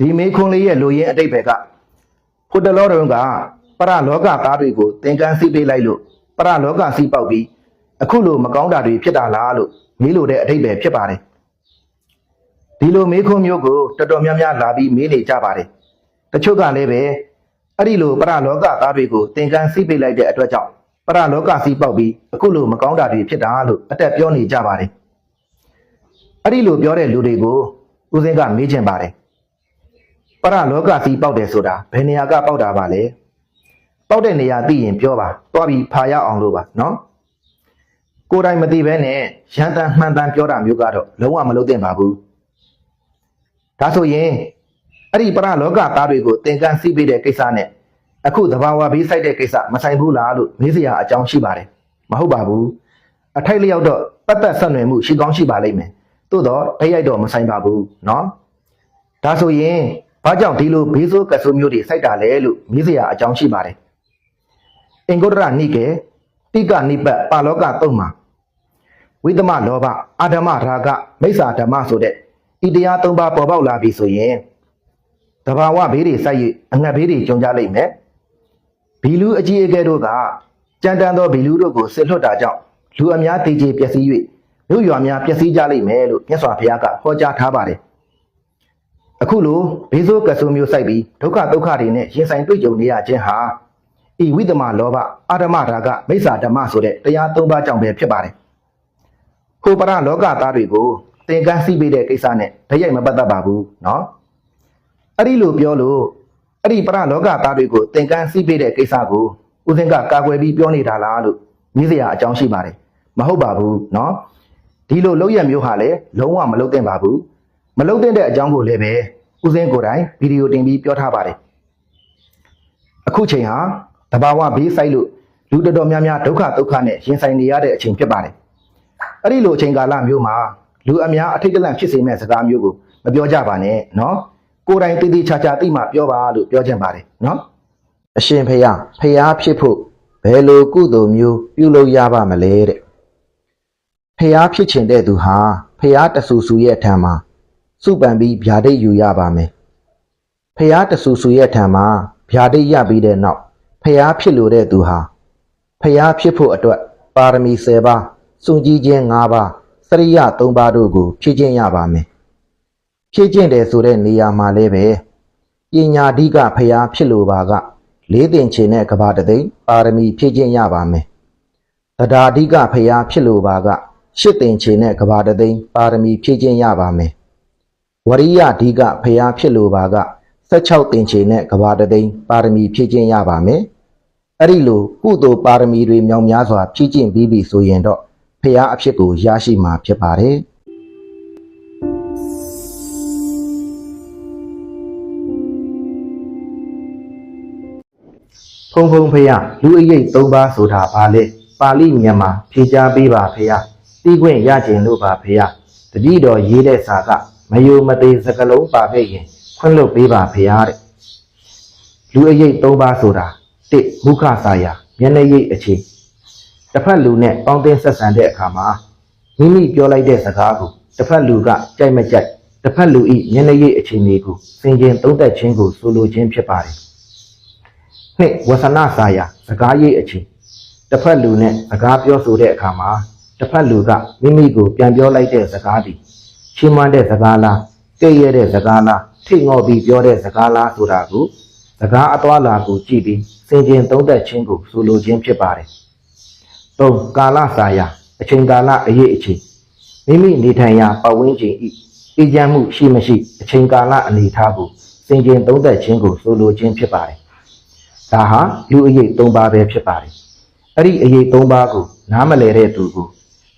ဒီမေခွန်းလေးရဲ့လူရင်းအတိတ်ဘက်ကဟိုတလောတုန်းကပရလောကသားတွေကိုသင်္ကန်းစီးပေးလိုက်လို့ပရလောကစီးပေါက်ပြီးအခုလိုမကောင်းတာတွေဖြစ်တာလားလို့မေးလို့တဲ့အတိတ်ပဲဖြစ်ပါတယ်ဒီလိုမေခွန်းမျိုးကိုတော်တော်များများလာပြီးမေးနေကြပါတယ်တချို့ကလည်းပဲအဲ့ဒီလိုပရလောကသားတွေကိုသင်္ကန်းစီးပေးလိုက်တဲ့အတွက်ကြောင့်ပရလောကစီးပေါက်ပြီးအခုလိုမကောင်းတာတွေဖြစ်တာလို့အတက်ပြောနေကြပါတယ်အဲ့ဒီလိုပြောတဲ့လူတွေကိုဦးစင်းကမေးချင်ပါတယ် ပရလောကစီပေါက်တယ်ဆိုတာဘယ်နေရာကပေါက်တာပါလဲပေါက်တဲ့နေရာသိရင်ပြောပါသွားပြီးဖာရအောင်လို့ပါနော်ကိုယ်တိုင်မသိဘဲနဲ့ရန်တန်မှန်တန်ပြောတာမျိုးကတော့လုံးဝမလုပ်သင့်ပါဘူးဒါဆိုရင်အဲ့ဒီပရလောကသားတွေကိုသင်္ကန်းစီးပေးတဲ့ကိစ္စနဲ့အခုသဘာဝဘေးဆိုင်တဲ့ကိစ္စမဆိုင်ဘူးလားလို့မေးစရာအကြောင်းရှိပါတယ်မဟုတ်ပါဘူးအထိုက်လျောက်တော့ပတ်သက်ဆက်နွယ်မှုရှိကောင်းရှိပါလိမ့်မယ် သို့တော့တိုက်ရိုက်တော့မဆိုင်ပါဘူးเนาะဒါဆိုရင် ဘာကြောင့်ဒီလိုဘေးဆိုးကဆူမျိုးတွေစိုက်တာလဲလို့မေးစရာအကြောင်းရှိပါတယ်အင်္ဂုတ္တရနိကေတိကနိပတ်ပါလောကတုံးမှာဝိသမလောဘအာဓမ္မရာဂမိစ္ဆာဓမ္မဆိုတဲ့ဤတရား၃ပါးပေါ်ပေါက်လာပြီဆိုရင်တဘာဝဘေးတွေစိုက်၍အငတ်ဘေးတွေကြုံကြလိမ့်မယ်ဘီလူအကြီးအကဲတို့ကကြမ်းတမ်းသောဘီလူတို့ကိုဆစ်လွတ်တာကြောင့်လူအများတည်ကြည်ပျက်စီး၍မြို့ရွာများပျက်စီးကြလိမ့်မယ်လို့မြတ်စွာဘုရားကဟောကြားထားပါတယ် အခုလိုဘေးဆိုးကဆိုးမျိုးစိုက်ပြီးဒုက္ခဒုက္ခတွေနဲ့ရင်ဆိုင်တွေ့ကြုံနေရခြင်းဟာဤဝိတမလောဘအာဓမရာဂမိစ္ဆာဓမ္မဆိုတဲ့တရား၃ပါးကြောင့်ပဲဖြစ်ပါတယ်။ဟိုပရလောကသားတွေကိုသင်္ကန်းစီးပေးတဲ့ကိစ္စနဲ့တရိုက်မပတ်သက်ပါဘူးနော်။အဲ့ဒီလိုပြောလို့အဲ့ဒီပရလောကသားတွေကိုသင်္ကန်းစီးပေးတဲ့ကိစ္စကိုဦးသင်ကကာကွယ်ပြီးပြောနေတာလားလို့မြည်စရာအကြောင်းရှိပါတယ်။မဟုတ်ပါဘူးနော်။ဒီလိုလောက်ရမျိုးဟာလည်းလုံးဝမလုပ်သင့်ပါဘူး။ မလုံတဲ့တဲ့အကြောင်းကိုလည်းပဲဦးစင်းကိုယ်တိုင်ဗီဒီယိုတင်ပြီးပြောထားပါတယ်အခုချိန်ဟာတဘာဝဘေးဆိုင်လို့လူတော်တော်များများဒုက္ခဒုက္ခနဲ့ရင်ဆိုင်နေရတဲ့အချိန်ဖြစ်ပါတယ်အဲ့ဒီလိုအချိန်ကာလမျိုးမှာလူအများအထိတ်တလန့်ဖြစ်စေမဲ့စကားမျိုးကိုမပြောကြပါနဲ့နော်ကိုယ်တိုင်တည်တည်ချာချာသိမှပြောပါလို့ပြောချင်ပါတယ်နော်အရှင်ဖေယဖေယဖြစ်ဖို့ဘယ်လိုကုသိုလ်မျိုးပြုလုပ်ရပါမလဲတဲ့ဖေယဖြစ်ချင်တဲ့သူဟာဖေယတဆူဆူရဲ့ထံမှာ စုပန်ပြီးဗျာဒိတ်ယူရပါမယ်ဖះတဆူဆူရဲ့ထံမှာဗျာဒိတ်ရပြီးတဲ့နောက်ဖះဖြစ်လို့တဲ့သူဟာဖះဖြစ်ဖို့အတွက်ပါရမီ10ပါးစွန့်ကြည်ခြင်း5ပါးစရိယ3ပါးတို့ကို ဖြည့်ကျင့်ရပါမယ်ဖြည့်ကျင့်တယ်ဆိုတဲ့နေရာမှာလည်းပဲပညာဓိကဖះဖြစ်လို့ပါကလေးတင်ချင်တဲ့ကဘာတသိန်းပါရမီဖြည့်ကျင့်ရပါမယ်တရားဓိကဖျားဖြစ်လို့ပါကရှစ်တင်ချေနဲ့ကဘာတသိန်းပါရမီဖြည့်ခြင်းရပါမယ် ဝရိယဓိကဖျားဖြစ်လို့ပါက16တင်ချေနဲ့ကဘာတသိန်းပါရမီဖြည့်ခြင်းရပါမယ်အဲ့ဒီလိုကုသိုလ်ပါရမီတွေမြောင်များစွာဖြည့်ခြင်းပြီးပြီဆိုရင်တော့ဖျားအဖြစ်ကိုရရှိမှာဖြစ်ပါတယ်ဖုံဖုံဖျားလူအရေး၃ပါးဆိုတာဘာလဲပါဠိမြန်မာဖြေကြားပေးပါဖျားတီးခွင့်ရခြင်းလို့ပါဖျားတတိတော်ရေးတဲ့စာက မယုံမသေးစကလုံးပါခဲ့ရင်ခွင့်လွတ်ပေးပါဖျားတဲ့လူအရေး၃ပါးဆိုတာတစ်မုခစာယာမျက်နှာရိပ်အခြေတစ်ဖက်လူနဲ့ပေါင်းတင်ဆက်ဆံတဲ့အခါမှာမိမိပြောလိုက်တဲ့စကားကိုတစ်ဖက်လူကကြိုက်မကြိုက်တစ်ဖက်လူဤမျက်နှာရိပ်အခြေအနေကိုစင်ကြင်သုံးသက်ခြင်းကိုဆိုလိုခြင်းဖြစ်ပါတယ်နှစ်ဝဆနာစာယာစကားရိပ်အခြေတစ်ဖက်လူနဲ့စကားပြောဆိုတဲ့အခါမှာတစ်ဖက်လူကမိမိကိုပြန်ပြောလိုက်တဲ့စကားဒီ ချီးမွမ်းတဲ့စကားလားကြည့်ရတဲ့စကားလားထိတ်ငေါ်ပြီးပြောတဲ့စကားလားဆိုတာကိုစကားအသွာလာကိုကြည့်ပြီးစင်ကြင်သုံးသက်ခြင်းကိုဆိုလိုခြင်းဖြစ်ပါတယ်။၃ကာလစာယာအချိန်ကာလအရေးအချိန်မိမိနေထိုင်ရာပတ်ဝန်းကျင်ဤအေးချမ်းမှုရှိမရှိအချိန်ကာလအနေအထားကိုစင်ကြင်သုံးသက်ခြင်းကိုဆိုလိုခြင်းဖြစ်ပါတယ်။ဒါဟာလူအရေး၃ပါးပဲဖြစ်ပါတယ်။အဲ့ဒီအရေး၃ပါးကိုနားမလည်တဲ့သူကို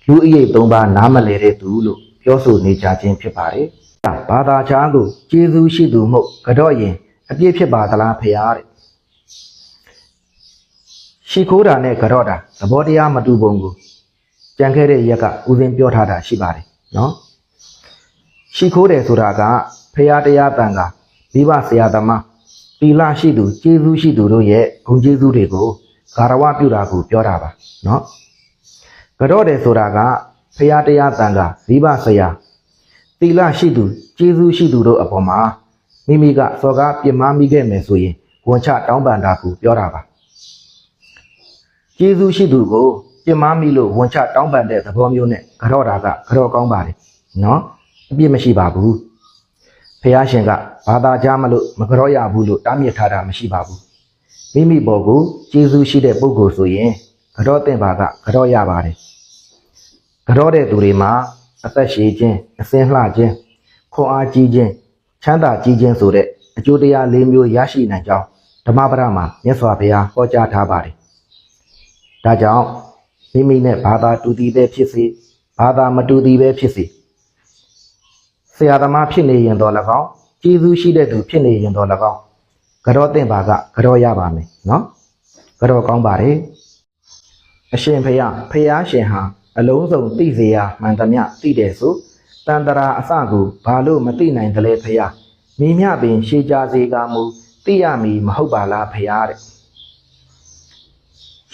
လူအရေး၃ပါးနားမလည်တဲ့သူလို့ ပြောဆိုနေကြခြင်းဖြစ်ပါတယ်။ဘာသာချားသူကျေးဇူးရှိသူမှုကတော့ရင်အပြည့်ဖြစ်ပါသလားဖေဟာတဲ့။ရှိခိုးတာနဲ့ကတော့တာသဘောတရားမတူပုံကိုကြံခဲ့တဲ့ရက်ကဦးစင်းပြောထားတာရှိပါတယ်နော်။ရှိခိုးတယ်ဆိုတာကဖေဟာတရားတန်ကမိဘဆရာသမားတီလာရှိသူကျေးဇူးရှိသူတို့ရဲ့ဂုဏ်ကျေးဇူးတွေကိုဂါရဝပြုတာကိုပြောတာပါနော်။ကတော့တယ်ဆိုတာက ဖရာတရားတန်ကဇီဘဆရာသီလရှိသူကျေးဇူးရှိသူတို့အပေါ်မှာမိမိကစော်ကားပြစ်မှားမိခဲ့မယ်ဆိုရင်ဝန်ချတောင်းပန်တာကိုပြောတာပါကျေးဇူးရှိသူကိုပြစ်မှားမိလို့ဝန်ချတောင်းပန်တဲ့သဘောမျိုးနဲ့ကြော့တာကကြော့ကောင်းပါလေနော်အပြစ်မရှိပါဘူးဖះရှင်ကဘာသာကြားမလို့မကြော့ရဘူးလို့တားမြစ်ထားတာမရှိပါဘူးမိမိဘောကိုကျေးဇူးရှိတဲ့ပုဂ္ဂိုလ်ဆိုရင်ကြော့တင်ပါကကြော့ရပါတယ် ကြော့တဲ့သူတွေမှာအသက်ရှည်ခြင်းအစင်းလှခြင်းခွန်အားကြီးခြင်းချမ်းသာကြီးခြင်းဆိုတဲ့အကျိုးတရား၄မျိုးရရှိနိုင်ကြောင်းဓမ္မပဒမှာမြတ်စွာဘုရားဟောကြားထားပါတယ်။ဒါကြောင့်မိမိနဲ့ဘာသာတူတည်ပဲဖြစ်စေဘာသာမတူတည်ပဲဖြစ်စေဆရာသမားဖြစ်နေရင်တော့၎င်းကျေးဇူးရှိတဲ့သူဖြစ်နေရင်တော့၎င်းကြောတင်ပါကကြောရပါမယ်နော်ကြောကောင်းပါတယ်အရှင်ဖရာဖရာရှင်ဟာ အလုံးစုံသိစေရမှန်သမျှသိတယ်ဆိုတန်တရာအစကိုဘာလို့မသိနိုင်တယ်လဲဖရာမိမြပင်ရှေးကြစေကမူသိရမည်မဟုတ်ပါလားဖရာတဲ့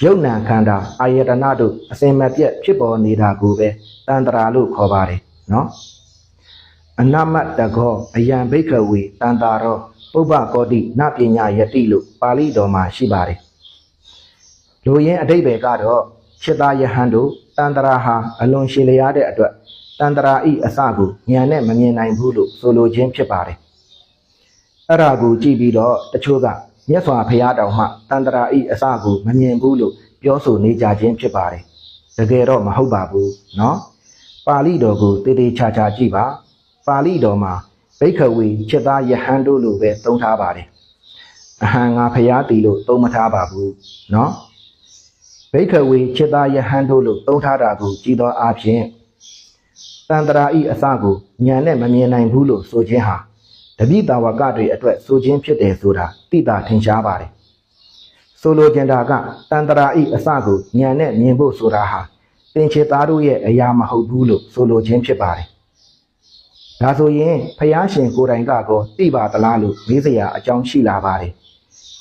ယုတ်နံခန္ဓာအာယတနာတို့အစင်မပြတ်ဖြစ်ပေါ်နေတာကိုပဲတန်တရာလို့ခေါ်ပါတယ်နော်အနမတ္တကောအယံဘိကဝေတန်တာရောပုဗ္ဗကောတိနပညာယတိလို့ပါဠိတော်မှာရှိပါတယ်လူရင်းအတိတ်ပဲကတော့ จิตာယဟန်တို့တန်တရာဟာအလွန်ရှည်လျားတဲ့အတွက်တန်တရာဤအစကိုဉာဏ်နဲ့မမြင်နိုင်ဘူးလို့ဆိုလိုခြင်းဖြစ်ပါတယ်အဲ့ဒါကိုကြည့်ပြီးတော့တချို့ကမြတ်စွာဘုရားတော်မှတန်တရာဤအစကိုမမြင်ဘူးလို့ပြောဆိုနေကြခြင်းဖြစ်ပါတယ်တကယ်တော့မဟုတ်ပါဘူးเนาะပါဠိတော်ကိုတည်တည်ချာချာကြည့်ပါပါဠိတော်မှာဘိက္ခဝေจิตာယဟန်တို့လို့ပဲသုံးထားပါတယ်အဟံငါဘုရားတည်လို့သုံးမထားပါဘူးเนาะ ဘိက္ခဝေจิตာယဟန်တို့လို့သုံးထားတာကိုကြည်သောအားဖြင့်တန်တရာဤအစကိုဉာဏ်နဲ့မမြင်နိုင်ဘူးလို့ဆိုခြင်းဟာတပိတာဝကတွေအတွက်ဆိုခြင်းဖြစ်တယ်ဆိုတာသိတာထင်ရှားပါတယ်ဆိုလိုချင်တာကတန်တရာဤအစကိုဉာဏ်နဲ့မြင်ဖို့ဆိုတာဟာသင်္ချေသားတို့ရဲ့အရာမဟုတ်ဘူးလို့ဆိုလိုခြင်းဖြစ်ပါတယ်ဒါဆိုရင်ဖယားရှင်ကိုယ်တိုင်ကတော့သိပါသလားလို့မေးစရာအကြောင်းရှိလာပါတယ်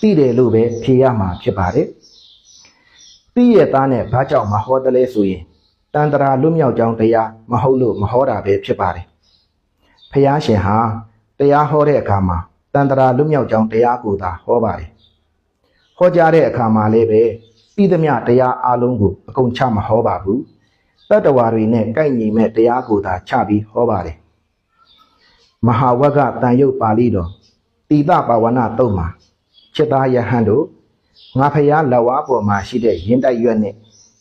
သိတယ်လို့ပဲဖြေရမှာဖြစ်ပါတယ် သိရသားနဲ့ဘာကြောင့်မဟောတလဲဆိုရင်တန်တရာလွတ်မြောက်ကြောင်းတရားမဟုတ်လို့မဟောတာပဲဖြစ်ပါတယ်ဖယားရှင်ဟာတရားဟောတဲ့အခါမှာတန်တရာလွတ်မြောက်ကြောင်းတရားကိုသာဟောပါတယ်ဟောကြားတဲ့အခါမှာလည်းပဲပြီးသမျှတရားအလုံးကိုအကုန်ချမဟောပါဘူးတတ္တဝါတွေနဲ့ကိုက်ညီမဲ့တရားကိုသာချပြီးဟောပါတယ်မဟာဝကတန်ရုပ်ပါဠိတော်တိတပါဝနာတုတ်မှာจิตာယဟန်တို့ ငါဖျားလက်ဝါးပေါ်မှာရှိတဲ့ရင်တိုက်ရွက်နဲ့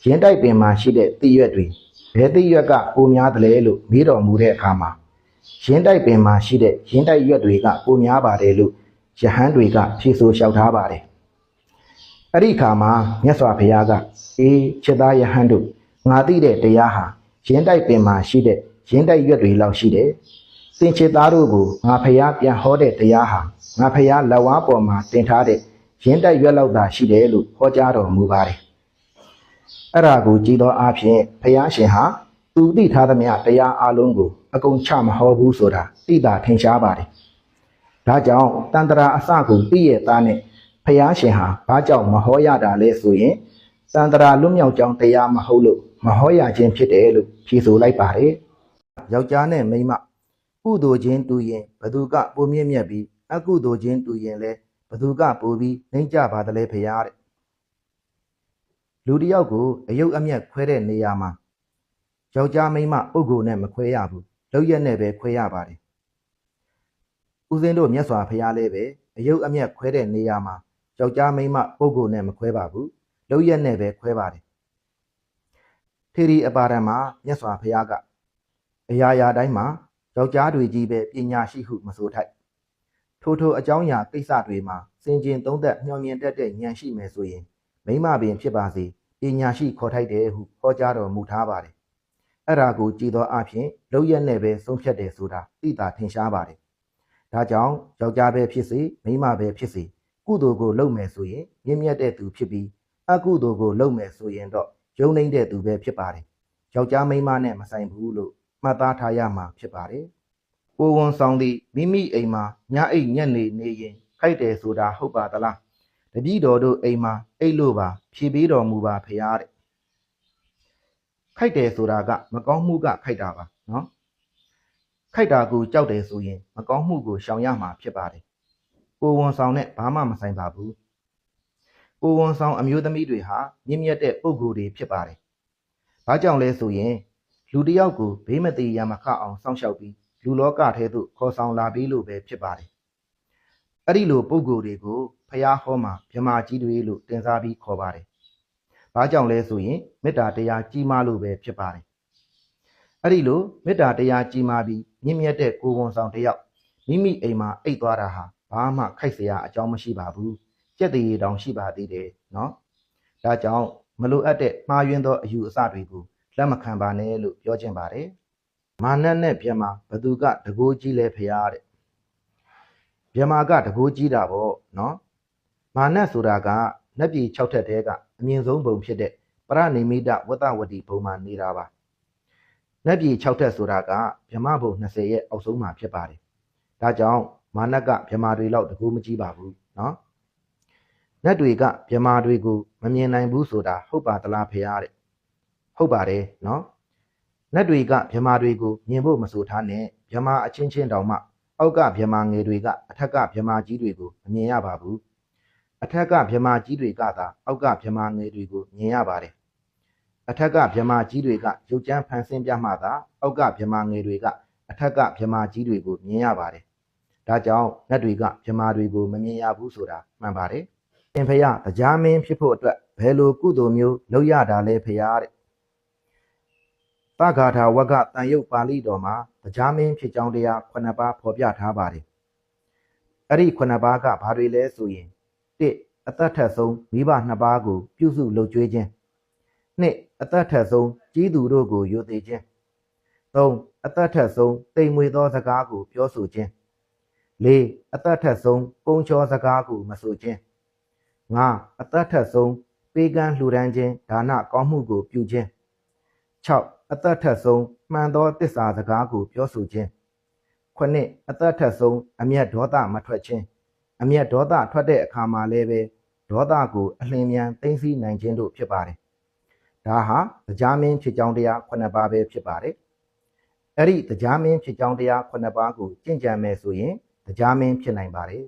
ရင်တိုက်ပင်မှာရှိတဲ့တိရွက်တွေဘယ်တိရွက်ကပိုများတယ်လဲလို့မေးတော်မူတဲ့အခါမှာရင်တိုက်ပင်မှာရှိတဲ့ရင်တိုက်ရွက်တွေကပိုများပါတယ်လို့ယဟန်တွေကဖြေဆိုလျှောက်ထားပါတယ်အဲ့ဒီအခါမှာမြတ်စွာဘုရားကအေးจิตာယဟန်တို့ငါသိတဲ့တရားဟာရင်တိုက်ပင်မှာရှိတဲ့ရင်တိုက်ရွက်တွေလောက်ရှိတယ်သင်္ချေသားတို့ကိုငါဖျားပြန်ဟောတဲ့တရားဟာငါဖျားလက်ဝါးပေါ်မှာတင်ထားတဲ့ ရင်းတိုက်ရွက်လောက်သာရှိတယ်လို့ဟောကြားတော်မူပါတယ်။အဲ့ဒါကိုကြည်သောအားဖြင့်ဖျားရှင်ဟာသူသိထားသမျှတရားအလုံးကိုအကုန်ချမဟောဘူးဆိုတာသိတာထင်ရှားပါတယ်။ဒါကြောင့်တန်တရာအစကိုသိရသားနဲ့ဖျားရှင်ဟာဘာကြောင့်မဟောရတာလဲဆိုရင်တန်တရာလွတ်မြောက်ကြောင်းတရားမဟုတ်လို့မဟောရခြင်းဖြစ်တယ်လို့ဖြေဆိုလိုက်ပါတယ်။ယောက်ျားနဲ့မိန်းမကုသိုလ်ချင်းတူရင်ဘသူကပိုမြင့်မြတ်ပြီးအကုသိုလ်ချင်းတူရင်လဲ ဘသူကပိုပြီးနှိမ့်ကြပါသလဲဖရားတဲ့လူတစ်ယောက်ကိုအယုတ်အမျက်ခွဲတဲ့နေရာမှာယောက်ျားမိန်းမပုဂ္ဂိုလ်နဲ့မခွဲရဘူးလောက်ရက်နဲ့ပဲခွဲရပါတယ်ဦးစင်းတို့မြတ်စွာဘုရားလည်းပဲအယုတ်အမျက်ခွဲတဲ့နေရာမှာယောက်ျားမိန်းမပုဂ္ဂိုလ်နဲ့မခွဲပါဘူးလောက်ရက်နဲ့ပဲခွဲပါတယ်ထေရီအပါဒံမှာမြတ်စွာဘုရားကအရာရာတိုင်းမှာယောက်ျားတွေကြီးပဲပညာရှိဟုမဆိုထိုက် ထိုထိုအကြောင်းအရာကိစ္စတွေမှာစင်ကျင်သုံးသက်မျှော်မြင်တတ်တဲ့ဉာဏ်ရှိမယ်ဆိုရင်မိမပင်ဖြစ်ပါစေပညာရှိခေါ်ထိုက်တယ်ဟုဟောကြားတော်မူထားပါတယ်အဲ့ဒါကိုကြည်သောအဖြစ်လောက်ရက်နဲ့ပဲဆုံးဖြတ်တယ်ဆိုတာသိတာထင်ရှားပါတယ်ဒါကြောင့်ယောက်ျားပဲဖြစ်စေမိန်းမပဲဖြစ်စေကုသိုလ်ကိုလုပ်မယ်ဆိုရင်မြင့်မြတ်တဲ့သူဖြစ်ပြီးအကုသိုလ်ကိုလုပ်မယ်ဆိုရင်တော့ယုံနေတဲ့သူပဲဖြစ်ပါတယ်ယောက်ျားမိန်းမနဲ့မဆိုင်ဘူးလို့မှတ်သားထားရမှာဖြစ်ပါတယ်။ ကိုဝန်ဆောင်သည်မိမိအိမ်မှာညအိတ်ညက်နေနေရင်ခိုက်တယ်ဆိုတာဟုတ်ပါသလား။တပည့်တော်တို့အိမ်မှာအိတ်လို့ပါ ဖြေပေးတော်မူပါဖရာတဲ့။ခိုက်တယ်ဆိုတာက မကောင်းမှုကခိုက်တာပါနော်။ခခိုက်တာကိုကြောက်တယ်ဆိုရင် မကောင်းမှုကိုရှောင်ရမှာဖြစ်ပါတယ်ကိုဝန်ဆောင်နဲ့ဘာမှမဆိုင်ပါဘူးကိုဝန်ဆောင်အမျိုးသမီးတွေဟာမြင့်မြတ်တဲ့ပုဂ္ဂိုလ်တွေဖြစ်ပါတယ်ဘာကြောင့်လဲဆိုရင် လူတစ်ယောက်ကိုဘေးမသေးရမခအောင်စောင့်ရှောက်ပြီး လူလောကထဲသို့ခေါ်ဆောင်လာပြီးလို့ပဲဖြစ်ပါတယ်အဲ့ဒီလိုပုဂ္ဂိုလ်တွေကိုဖျားဟောမှာမြမာကြီးတွေလို့တင်စားပြီးခေါ်ပါတယ်ဘာကြောင့်လဲဆိုရင်မေတ္တာတရားကြီးမားလို့ပဲဖြစ်ပါတယ် အဲ့ဒီလိုမေတ္တာတရားကြီးမားပြီးမြင့်မြတ်တဲ့ကိုယ်ဝန်ဆောင်တစ်ယောက်မိမိအိမ်မှာအိတ်သွားတာဟာဘာမှခိုက်เสียအကြောင်းမရှိပါဘူးကြက်တည်တောင်ရှိပါသေးတယ်နော်ဒါကြောင့်မလိုအပ်တဲ့မှားယွင်းသောအယူအဆတွေကိုလက်မခံပါနဲ့လို့ပြောချင်ပါတယ် မာနနဲ့ဗျမဘသူကတကိုးကြီးလဲဖရားတဲ့ဗျမကတကိုးကြီးတာပေါ့နော်မာနဆိုတာကနတ်ပြည်6ထက်တဲကအမြင့်ဆုံးဘုံဖြစ်တဲ့ပရဏိမိတဝတ္တဝတိဘုံမှာနေတာပါနက်ပြည်6ထက်ဆိုတာကဗြဟ္မဘုံ20ရဲ့အောက်ဆုံးမှာဖြစ်ပါတယ်။ဒါကြောင့်မာနကဗြဟ္မာတွေလောက်တကူမကြီးပါဘူးနော်။နတ်တွေကဗြဟ္မာတွေကိုမမြင်နိုင်ဘူးဆိုတာဟုတ်ပါသလားဖေရတဲ့။ဟုတ်ပါတယ်နော်။ နတ်တွေကဗြဟ္မာတွေကိုမြင်ဖို့မဆိုထားနဲ့ဗြဟ္မာအချင်းချင်းတောင်မှ အောက်ကဗြဟ္မာငယ်တွေကအထက်ကဗြဟ္မာကြီးတွေကိုမမြင်ရပါဘူး။အထက်ကဗြဟ္မာကြီးတွေကသာအောက်ကဗြဟ္မာငယ်တွေကိုမြင်ရပါတယ်အထက်ကဗြဟ္မာကြီးတွေကရုပ်ကြမ်းဖန်ဆင်းပြမှသာအောက်ကဗြဟ္မာငယ်တွေကအထက်ကဗြဟ္မာကြီးတွေကိုမြင်ရပါတယ်။ဒါကြောင့်နတ်တွေကဗြဟ္မာတွေကိုမမြင်ရဘူးဆိုတာမှန်ပါတယ်။သင်ဖရတရားမင်းဖြစ်ဖို့အတွက်ဘယ်လိုကုသိုလ်မျိုးလုပ်ရတာလဲဖရာတဲ့။ ပဂါထာဝကတန်ရုပ်ပါဠိတော်မှာတရားမင်းဖြစ်ကြောင်းတရား9ပါးဖော်ပြထားပါတယ်။အဲ့ဒီ9ပါးကဘာတွေလဲဆိုရင်1အသက်ထက်ဆုံးမိဘ2ပါးကို ပြုစုလုပ်ကြွေးခြင်းနှစ်အသက်ထက်ဆုံးကြီးသူတို့ကိုယုံသေးခြင်းသုံးအသက်ထက်ဆုံးတိမ်မွေသောစကားကို ပြောဆိုခြင်းလေးအသက်ထက်ဆုံးကုန်းချောစကားကိုမဆိုခြင်းငါအသက်ထက်ဆုံးပေးကမ်းလှူဒန်းခြင်းဒါနကောင်းမှုကိုပြုခြင်း 6အသက်ထက်ဆုံးမှန်သောတစ္ဆာစကားကိုပြောဆိုခြင်း9အသက်ထက်ဆုံးအမျက်ဒေါသမထွက်ခြင်းအမျက်ဒေါသထွက်တဲ့အခါမှာလည်းပဲဒေါသကိုအလင်းမြန်သိသိနိုင်ခြင်းတို့ဖြစ်ပါတယ်ဒါဟာတရားမင်းဖြစ်ကြောင်းတရား9ပါးပဲဖြစ်ပါတယ်။အဲ့ဒီတရားမင်းဖြစ်ကြောင်းတရား9ပါးကိုကျင့်ကြံမယ်ဆိုရင်တရားမင်းဖြစ်နိုင်ပါတယ်